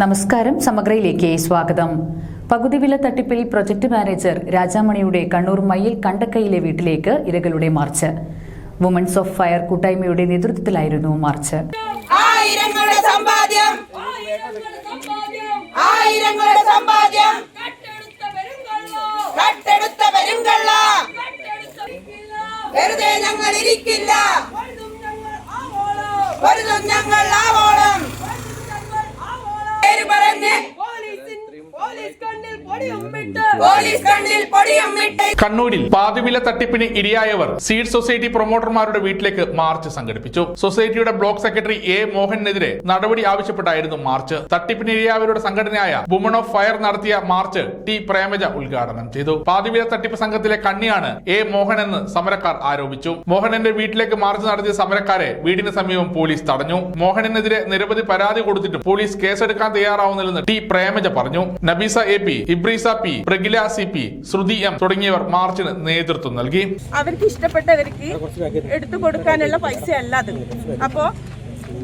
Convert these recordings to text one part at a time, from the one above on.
നമസ്കാരം സമഗ്രയിലേക്ക് സ്വാഗതം. പകുതി വില തട്ടിപ്പിൽ പ്രൊജക്ട് മാനേജർ രാജാമണിയുടെ കണ്ണൂർ മയ്യിൽ കണ്ടക്കയിലെ വീട്ടിലേക്ക് ഇരകളുടെ മാർച്ച്. വുമൻസ് ഓഫ് ഫയർ കൂട്ടായ്മയുടെ നേതൃത്വത്തിലായിരുന്നു മാർച്ച്. വെറുതെ ഞങ്ങൾ ഇരിക്കില്ല. ഞങ്ങൾ ആവോളം. Ay, കണ്ണൂരിൽ പാതിവില തട്ടിപ്പിന് ഇരയായവർ സീഡ് സൊസൈറ്റി പ്രൊമോട്ടർമാരുടെ വീട്ടിലേക്ക് മാർച്ച് സംഘടിപ്പിച്ചു. സൊസൈറ്റിയുടെ ബ്ലോക്ക് സെക്രട്ടറി എ മോഹനെതിരെ നടപടി ആവശ്യപ്പെട്ടായിരുന്നു മാർച്ച്. തട്ടിപ്പിന് ഇരയായവരുടെ സംഘടനയായ വുമൺ ഓഫ് ഫയർ നടത്തിയ മാർച്ച് ടി പ്രേമജ ഉദ്ഘാടനം ചെയ്തു. പാതിവില തട്ടിപ്പ് സംഘത്തിലെ കണ്ണിയാണ് എ മോഹൻ എന്ന് സമരക്കാർ ആരോപിച്ചു. മോഹനന്റെ വീട്ടിലേക്ക് മാർച്ച് നടത്തിയ സമരക്കാരെ വീടിന് സമീപം പോലീസ് തടഞ്ഞു. മോഹനെതിരെ നിരവധി പരാതി കൊടുത്തിട്ടും പോലീസ് കേസെടുക്കാൻ തയ്യാറാവുന്നില്ലെന്ന് ടി പ്രേമജ പറഞ്ഞു. Nabeesa A P Ibreesa P Pragila C P Shruthi M തുടങ്ങിയവർ മാർച്ചിന് നേതൃത്വം നൽകി. അവർക്ക് ഇഷ്ടപ്പെട്ടവർക്ക് എടുത്തു കൊടുക്കാനുള്ള പൈസ അല്ല അത്. അപ്പോ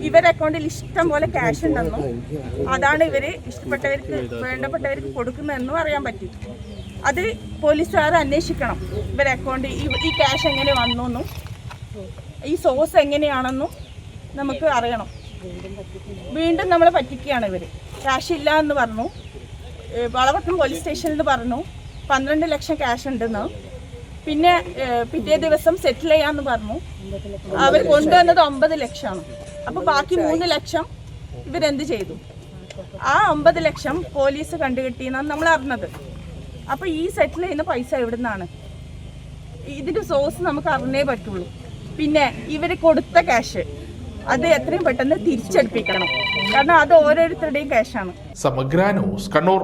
ഇവരുടെ അക്കൗണ്ടിൽ ഇഷ്ടം പോലെ ക്യാഷ് ഉണ്ടെന്നും അതാണ് ഇവർ ഇഷ്ടപ്പെട്ടവർക്ക് വേണ്ടപ്പെട്ടവർക്ക് കൊടുക്കുന്നതെന്നും അറിയാൻ പറ്റി. അത് പോലീസുകാർ അന്വേഷിക്കണം. ഇവരെ അക്കൗണ്ടിൽ ഈ ക്യാഷ് എങ്ങനെ വന്നു എന്നും ഈ സോഴ്സ് എങ്ങനെയാണെന്നും നമുക്ക് അറിയണം. വീണ്ടും നമ്മളെ പറ്റിക്കുകയാണ് ഇവർ ക്യാഷ് ഇല്ല എന്ന് പറഞ്ഞു. വളപട്ടണം പോലീസ് സ്റ്റേഷനിൽ പറഞ്ഞു പന്ത്രണ്ട് ലക്ഷം ക്യാഷ് ഉണ്ടെന്ന്. പിന്നെ പിറ്റേ ദിവസം സെറ്റിൽ ചെയ്യാന്ന് പറഞ്ഞു. അവർ കൊണ്ടുവന്നത് ഒമ്പത് ലക്ഷമാണ്. അപ്പൊ ബാക്കി മൂന്ന് ലക്ഷം ഇവരെന്ത് ചെയ്തു? ആ ഒമ്പത് ലക്ഷം പോലീസ് കണ്ടുകിട്ടിയെന്നാണ് നമ്മൾ അറിഞ്ഞത്. അപ്പൊ ഈ സെറ്റിൽ ചെയ്യുന്ന പൈസ എവിടെ നിന്നാണ് ഇതിന്റെ സോഴ്സ് നമുക്ക് അറിഞ്ഞേ പറ്റുള്ളൂ. പിന്നെ ഇവർ കൊടുത്ത ക്യാഷ് അത് എത്രയും പെട്ടെന്ന് തിരിച്ചടിപ്പിക്കണം. കാരണം അത് ഓരോരുത്തരുടെയും ക്യാഷാണ് സമഗ്ര ന്യൂസ് കണ്ണൂർ.